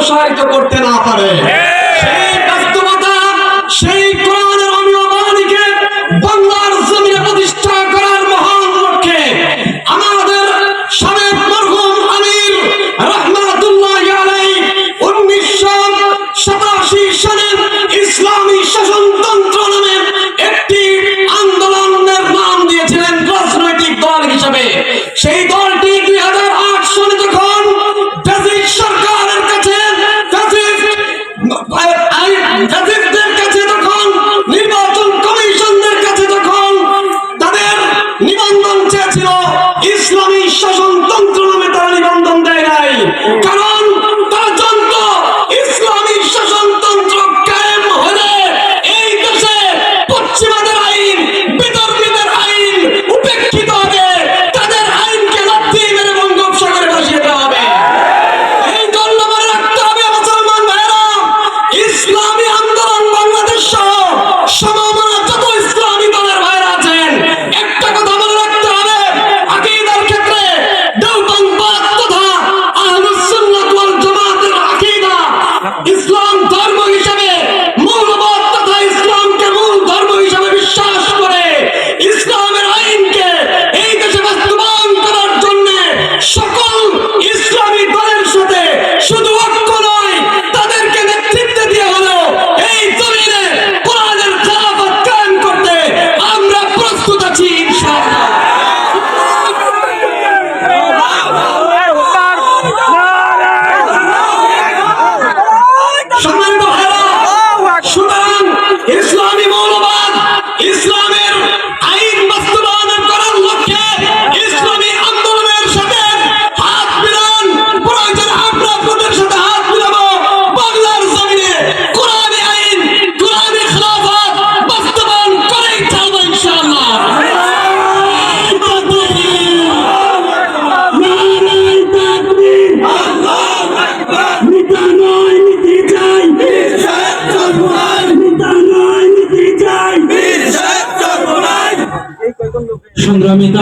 প্রসারিত করতে না পারে। হ্যাঁ। সেই বাস্তবতা সেই সংগ্রামিতা